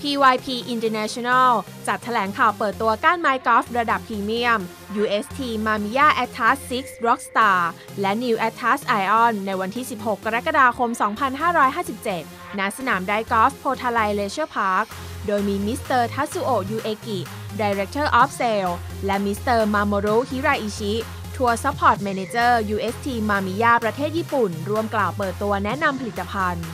PYP International จัดแถลงข่าวเปิดตัวก้านไม้กอล์ฟระดับพรีเมียม UST Mamiya Atlas 6 Rockstar และ New Atlas Ion ในวันที่ 16 กรกฎาคม 2557 ณ สนามไดกอล์ฟโพทาไลเลเชอร์พาร์ค โดยมีมิสเตอร์ทัตสุโอะยูเอกิ Director of Sale และมิสเตอร์มาโมรุฮิราอิชิทัวร์ซัพพอร์ตแมเนเจอร์ UST Mamiya ประเทศญี่ปุ่น ร่วมกล่าวเปิดตัวแนะนำผลิตภัณฑ์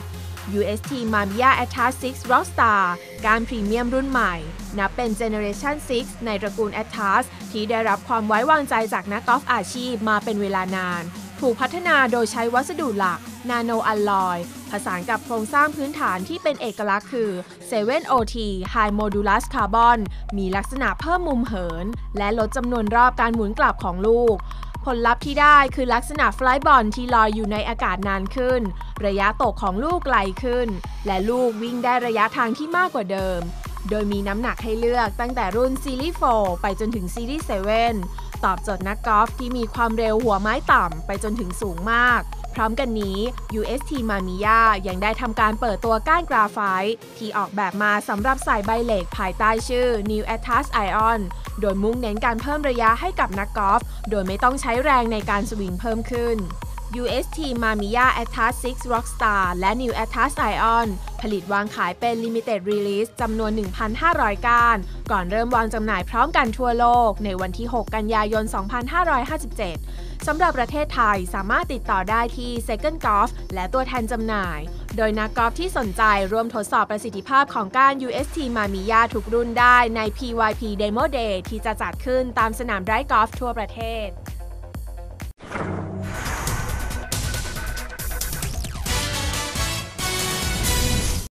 UST Mamiya Atlas 6 Rockstar การพรีเมียมรุ่นใหม่ นับเป็น Generation 6ในตระกูล Atlas ที่ได้รับความไว้วางใจจากนักกอล์ฟอาชีพมาเป็นเวลานาน ถูกพัฒนาโดยใช้วัสดุหลัก นาโนอัลลอย ผสานกับโครงสร้างพื้นฐานที่เป็นเอกลักษณ์คือ 7OT High Modulus Carbon มีลักษณะเพิ่มมุมเหิน และลดจำนวนรอบการหมุนกลับของลูก ผลลัพธ์ที่ได้คือลักษณะฟลายบอลที่ลอยอยู่ในอากาศนานขึ้น ระยะตกของลูกไกลขึ้น และลูกวิ่งได้ระยะทางที่มากกว่าเดิม โดยมีน้ำหนักให้เลือกตั้งแต่รุ่นซีรีส์ 4 ไปจนถึงซีรีส์ 7 ตอบโจทย์นักกอล์ฟที่มีความเร็วหัวไม้ต่ำไปจนถึงสูงมาก ร้อมกันนี้ UST Mamiya ยังได้ทำการเปิดตัวก้านกราไฟต์ที่ออกแบบมาสำหรับใส่ใบเหล็กภายใต้ชื่อ New Atlas Ion โดยมุ่งเน้นการเพิ่มระยะให้กับนักกอล์ฟโดยไม่ต้องใช้แรงในการสวิงเพิ่มขึ้น UST Mamiya Atlas 6 Rockstar และ New Atlas Ion ผลิตวางขายเป็น Limited Release จำนวน 1,500ก้านก่อนเริ่มวางจำหน่ายพร้อมกันทั่วโลก ในวันที่ 6 กันยายน 2557 สำหรับประเทศไทยสามารถติดต่อได้ที่ Second Golf และตัวแทนจำหน่าย โดยนักกอล์ฟที่สนใจร่วมทดสอบประสิทธิภาพของกาน UST Mamiya ทุกรุ่นได้ใน PYP Demo Day ที่จะจัดขึ้นตามสนามไร์กอล์ฟทั่วประเทศ